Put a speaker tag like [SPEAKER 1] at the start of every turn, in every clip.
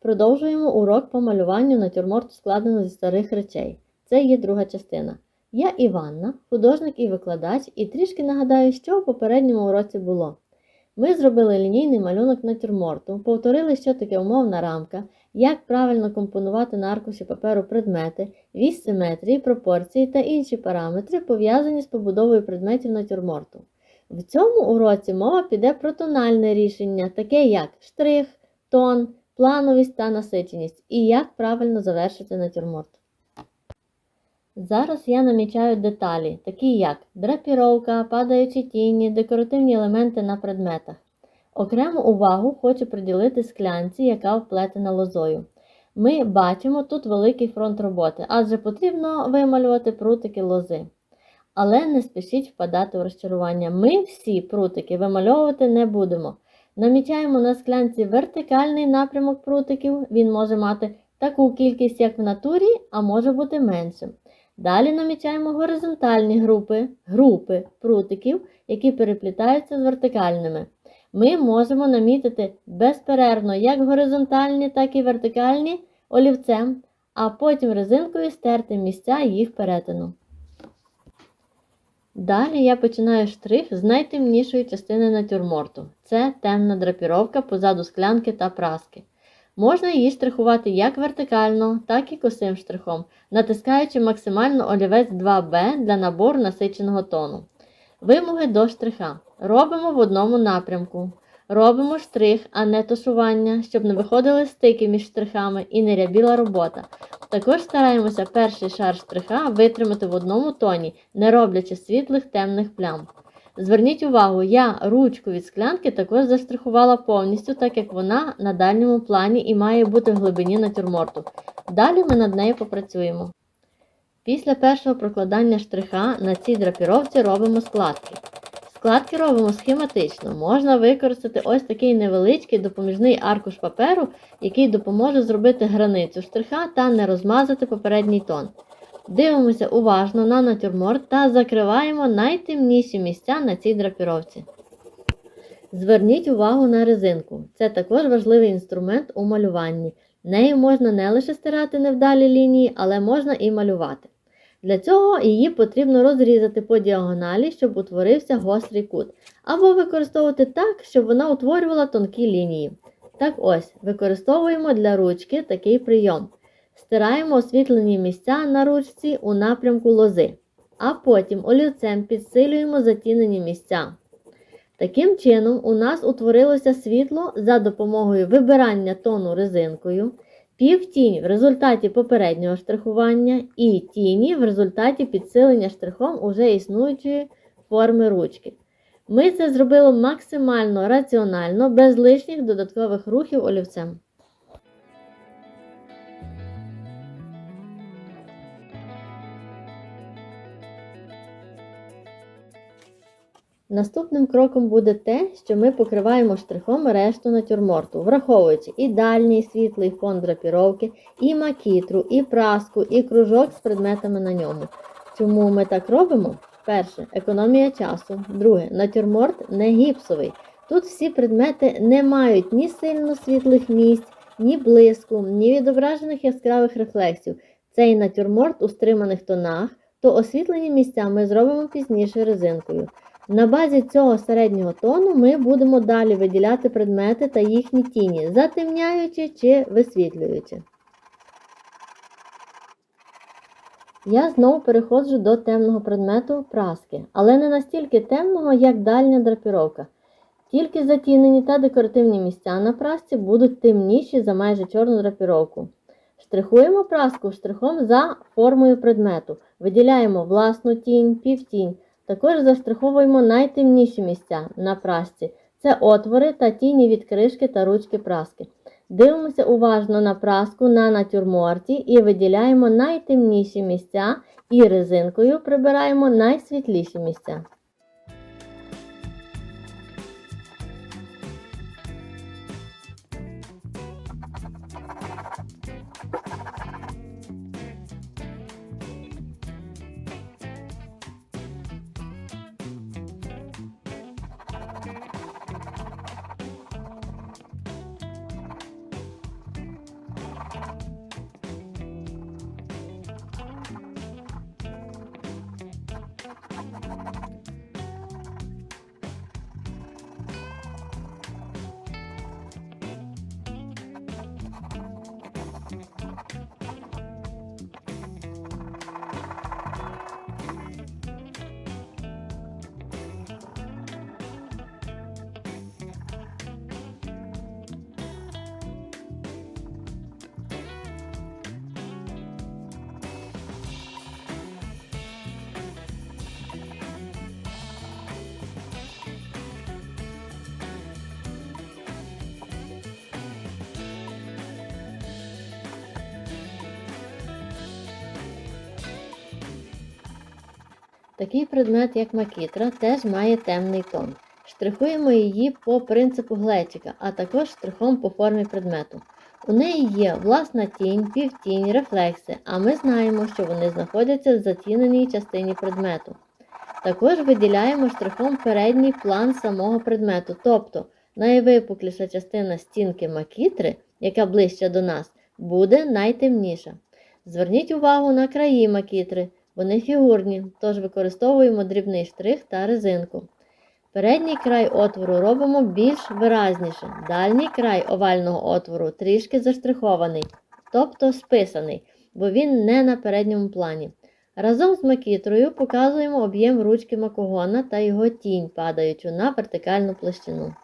[SPEAKER 1] Продовжуємо урок по малюванню натюрморту складено зі старих речей. Це є друга частина. Я Іванна, художник і викладач, і трішки нагадаю, що в попередньому уроці було. Ми зробили лінійний малюнок натюрморту, повторили, що таке умовна рамка, як правильно компонувати на аркуші паперу предмети, вісь симетрії, пропорції та інші параметри, пов'язані з побудовою предметів натюрморту. В цьому уроці мова піде про тональне рішення, таке як штрих, тон, плановість та насиченість, і як правильно завершити натюрморт. Зараз я намічаю деталі, такі як драпіровка, падаючі тіні, декоративні елементи на предметах. Окрему увагу хочу приділити склянці, яка вплетена лозою. Ми бачимо тут великий фронт роботи, адже потрібно вималювати прутики лози. Але не спішіть впадати в розчарування. Ми всі прутики вимальовувати не будемо. Намічаємо на склянці вертикальний напрямок прутиків, він може мати таку кількість, як в натурі, а може бути меншим. Далі намічаємо горизонтальні групи, групи прутиків, які переплітаються з вертикальними. Ми можемо намітити безперервно як горизонтальні, так і вертикальні олівцем, а потім резинкою стерти місця їх перетину. Далі я починаю штрих з найтемнішої частини натюрморту. Це темна драпіровка позаду склянки та праски. Можна її штрихувати як вертикально, так і косим штрихом, натискаючи максимально олівець 2B для набору насиченого тону. Вимоги до штриха. Робимо в одному напрямку. Робимо штрих, а не тушування, щоб не виходили стики між штрихами і не рябіла робота. Також стараємося перший шар штриха витримати в одному тоні, не роблячи світлих темних плям. Зверніть увагу, я ручку від склянки також заштрихувала повністю, так як вона на дальньому плані і має бути в глибині натюрморту. Далі ми над нею попрацюємо. Після першого прокладання штриха на цій драпіровці робимо складки. Складки робимо схематично. Можна використати ось такий невеличкий допоміжний аркуш паперу, який допоможе зробити границю штриха та не розмазати попередній тон. Дивимося уважно на натюрморт та закриваємо найтемніші місця на цій драпіровці. Зверніть увагу на резинку. Це також важливий інструмент у малюванні. Нею можна не лише стирати невдалі лінії, але можна і малювати. Для цього її потрібно розрізати по діагоналі, щоб утворився гострий кут, або використовувати так, щоб вона утворювала тонкі лінії. Так ось, використовуємо для ручки такий прийом. Стираємо освітлені місця на ручці у напрямку лози, а потім олівцем підсилюємо затінені місця. Таким чином, у нас утворилося світло за допомогою вибирання тону резинкою, півтінь в результаті попереднього штрихування і тіні в результаті підсилення штрихом уже існуючої форми ручки. Ми це зробили максимально раціонально, без лишніх додаткових рухів олівцем. Наступним кроком буде те, що ми покриваємо штрихом решту натюрморту, враховуючи і дальній світлий фон драпіровки, і макітру, і праску, і кружок з предметами на ньому. Чому ми так робимо? Перше, економія часу. Друге, натюрморт не гіпсовий. Тут всі предмети не мають ні сильно світлих місць, ні блиску, ні відображених яскравих рефлексів. Цей натюрморт у стриманих тонах, то освітлені місця ми зробимо пізніше резинкою. На базі цього середнього тону ми будемо далі виділяти предмети та їхні тіні, затемняючи чи висвітлюючи. Я знову переходжу до темного предмету праски, але не настільки темного, як дальня драпіровка. Тільки затінені та декоративні місця на прасці будуть темніші за майже чорну драпіровку. Штрихуємо праску штрихом за формою предмету, виділяємо власну тінь, півтінь. Також застраховуємо найтемніші місця на прасці. Це отвори та тіні від кришки та ручки праски. Дивимося уважно на праску на натюрморті і виділяємо найтемніші місця і резинкою прибираємо найсвітліші місця. Такий предмет, як макітра, теж має темний тон. Штрихуємо її по принципу глечика, а також штрихом по формі предмету. У неї є власна тінь, півтінь, рефлекси, а ми знаємо, що вони знаходяться в затіненій частині предмету. Також виділяємо штрихом передній план самого предмету, тобто найвипукліша частина стінки макітри, яка ближче до нас, буде найтемніша. Зверніть увагу на краї макітри, вони фігурні, тож використовуємо дрібний штрих та резинку. Передній край отвору робимо більш виразніше. Дальній край овального отвору трішки заштрихований, тобто списаний, бо він не на передньому плані. Разом з макітрою показуємо об'єм ручки макогона та його тінь, падаючу на вертикальну площину.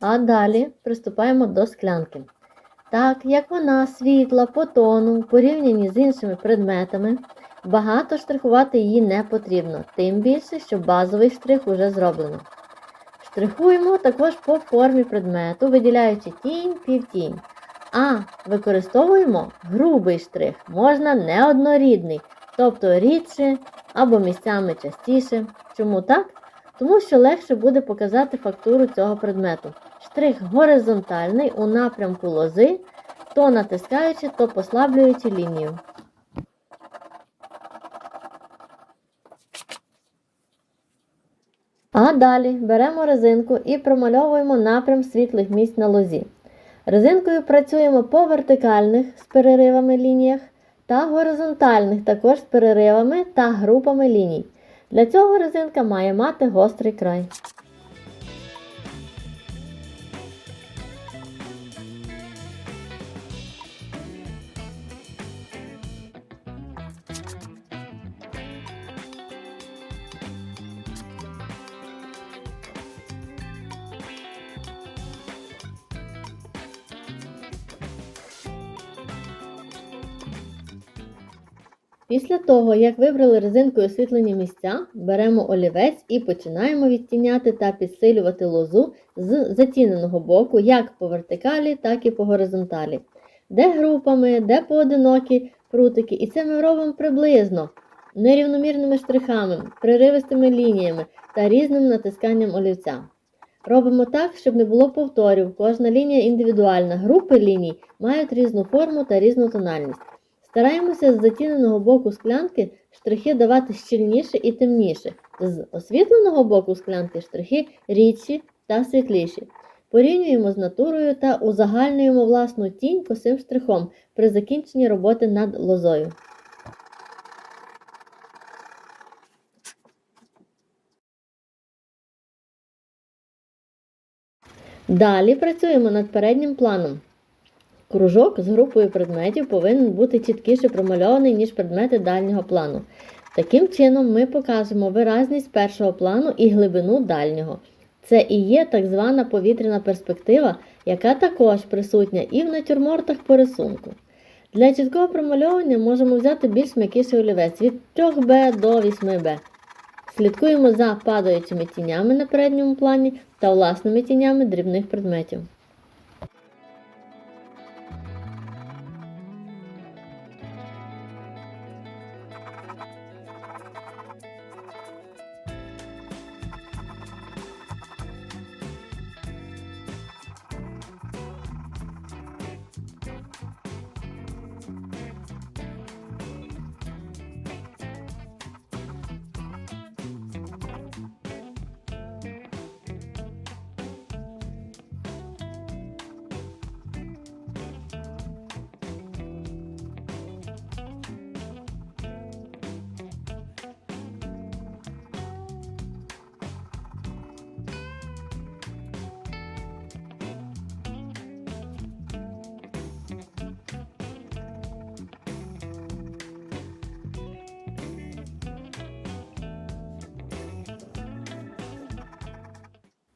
[SPEAKER 1] А далі приступаємо до склянки. Так як вона світла по тону, в порівнянні з іншими предметами, багато штрихувати її не потрібно, тим більше, що базовий штрих уже зроблено. Штрихуємо також по формі предмету, виділяючи тінь, півтінь. А використовуємо грубий штрих, можна неоднорідний, тобто рідше або місцями частіше. Чому так? Тому що легше буде показати фактуру цього предмету. Штрих горизонтальний у напрямку лози, то натискаючи, то послаблюючи лінію. А далі беремо резинку і промальовуємо напрям світлих місць на лозі. Резинкою працюємо по вертикальних з переривами лініях та горизонтальних також з переривами та групами ліній. Для цього резинка має мати гострий край. Після того, як вибрали резинкою освітлені місця, беремо олівець і починаємо відтіняти та підсилювати лозу з затіненого боку, як по вертикалі, так і по горизонталі. Де групами, де поодинокі прутики. І це ми робимо приблизно нерівномірними штрихами, приривистими лініями та різним натисканням олівця. Робимо так, щоб не було повторів. Кожна лінія індивідуальна. Групи ліній мають різну форму та різну тональність. Стараємося з затіненого боку склянки штрихи давати щільніше і темніше, з освітленого боку склянки штрихи рідші та світліші. Порівнюємо з натурою та узагальнюємо власну тінь косим штрихом при закінченні роботи над лозою. Далі працюємо над переднім планом. Кружок з групою предметів повинен бути чіткіше промальований, ніж предмети дальнього плану. Таким чином, ми покажемо виразність першого плану і глибину дальнього. Це і є так звана повітряна перспектива, яка також присутня і в натюрмортах по рисунку. Для чіткого промальовування можемо взяти більш м'якіший олівець від 3B до 8B. Слідкуємо за падаючими тінями на передньому плані та власними тінями дрібних предметів.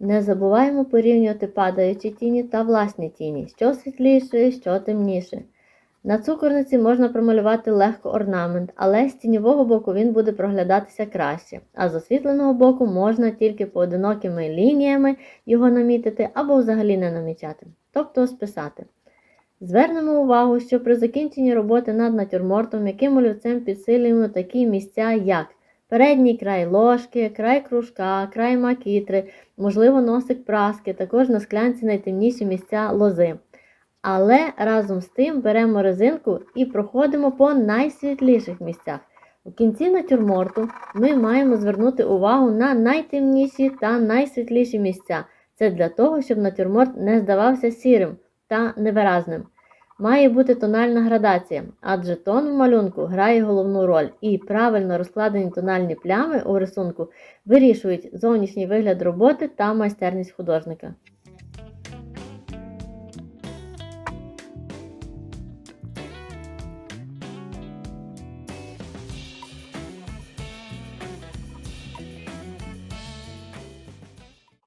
[SPEAKER 1] Не забуваємо порівнювати падаючі тіні та власні тіні, що світліше, що темніше. На цукорниці можна промалювати легко орнамент, але з тіньового боку він буде проглядатися краще, а з освітленого боку можна тільки поодинокими лініями його намітити або взагалі не намічати, тобто списати. Звернемо увагу, що при закінченні роботи над натюрмортом яким олівцем підсилюємо такі місця, як передній край ложки, край кружка, край макітри, можливо, носик праски, також на склянці найтемніші місця лози. Але разом з тим беремо резинку і проходимо по найсвітліших місцях. У кінці натюрморту ми маємо звернути увагу на найтемніші та найсвітліші місця. Це для того, щоб натюрморт не здавався сірим та невиразним. Має бути тональна градація, адже тон в малюнку грає головну роль, і правильно розкладені тональні плями у рисунку вирішують зовнішній вигляд роботи та майстерність художника.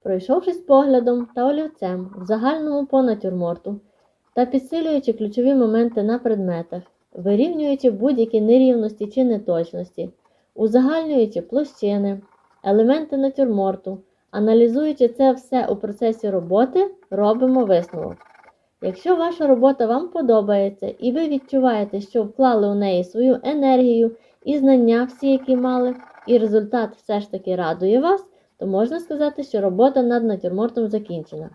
[SPEAKER 1] Пройшовшись поглядом та олівцем в загальному по натюрморту та підсилюючи ключові моменти на предметах, вирівнюючи будь-які нерівності чи неточності, узагальнюючи площини, елементи натюрморту, аналізуючи це все у процесі роботи, робимо висновок. Якщо ваша робота вам подобається і ви відчуваєте, що вклали у неї свою енергію і знання всі, які мали, і результат все ж таки радує вас, то можна сказати, що робота над натюрмортом закінчена.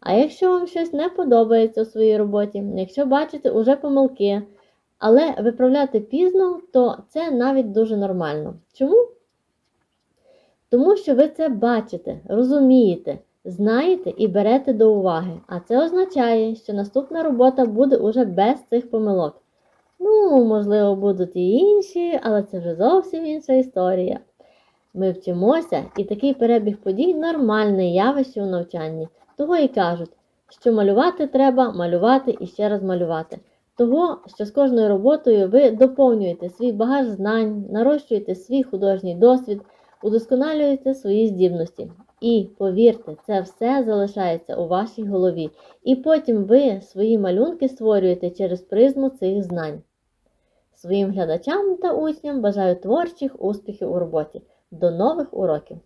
[SPEAKER 1] А якщо вам щось не подобається у своїй роботі, якщо бачите уже помилки, але виправляти пізно, то це навіть дуже нормально. Чому? Тому що ви це бачите, розумієте, знаєте і берете до уваги. А це означає, що наступна робота буде уже без цих помилок. Ну, можливо, будуть і інші, але це вже зовсім інша історія. Ми вчимося, і такий перебіг подій нормальне явище у навчанні. Того і кажуть, що малювати треба малювати і ще раз малювати. Того, що з кожною роботою ви доповнюєте свій багаж знань, нарощуєте свій художній досвід, удосконалюєте свої здібності. І повірте, це все залишається у вашій голові. І потім ви свої малюнки створюєте через призму цих знань. Своїм глядачам та учням бажаю творчих успіхів у роботі. До нових уроків!